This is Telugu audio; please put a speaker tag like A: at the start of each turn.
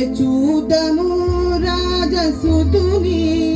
A: చూడము రాజసుతుని.